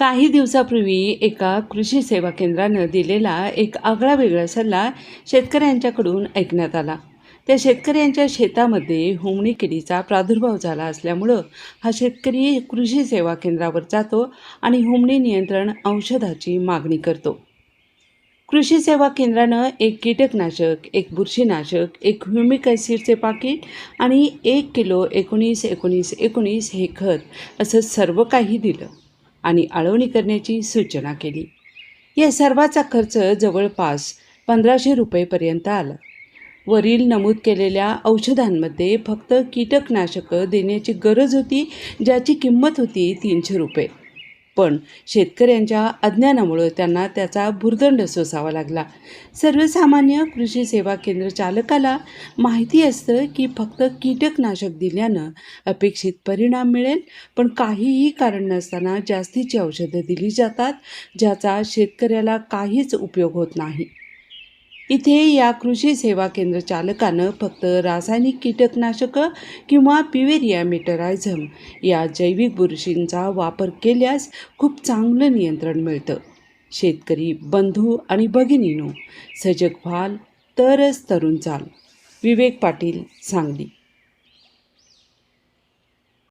काही दिवसापूर्वी एका कृषी सेवा केंद्रानं दिलेला एक आगळा वेगळा सल्ला शेतकऱ्यांच्याकडून ऐकण्यात आला. त्या शेतकऱ्यांच्या शेतामध्ये होमणी किडीचा प्रादुर्भाव झाला असल्यामुळं हा शेतकरी कृषी सेवा केंद्रावर जातो आणि होमणी नियंत्रण औषधाची मागणी करतो. कृषी सेवा केंद्रानं एक कीटकनाशक एक बुरशीनाशक एक ह्युमिक ॲसिडचे पाकिट आणि एक किलो एकोणीस एकोणीस एकोणीस हे खत असं सर्व काही दिलं. आणि आळवणी करण्याची सूचना केली. या सर्वाचा खर्च जवळपास पंधराशे रुपयेपर्यंत आला. वरील नमूद केलेल्या औषधांमध्ये फक्त कीटकनाशकं देण्याची गरज होती ज्याची किंमत होती तीनशे रुपये. पण शेतकऱ्यांच्या अज्ञानामुळं त्यांना त्याचा भुर्दंड सोसावा लागला. सर्वसामान्य कृषी सेवा केंद्र चालकाला माहिती असतं की फक्त कीटकनाशक दिल्यानं अपेक्षित परिणाम मिळेल पण काहीही कारण नसताना जास्तीची औषधं दिली जातात ज्याचा शेतकऱ्याला काहीच उपयोग होत नाही. इथे या कृषी सेवा केंद्र चालकानं फक्त रासायनिक कीटकनाशकं किंवा पिवेरिया मेटरायझम या जैविक बुरशींचा वापर केल्यास खूप चांगलं नियंत्रण मिळतं. शेतकरी बंधू आणि भगिनीनो सजग व्हाल तरच तरुण चाल. विवेक पाटील सांगली.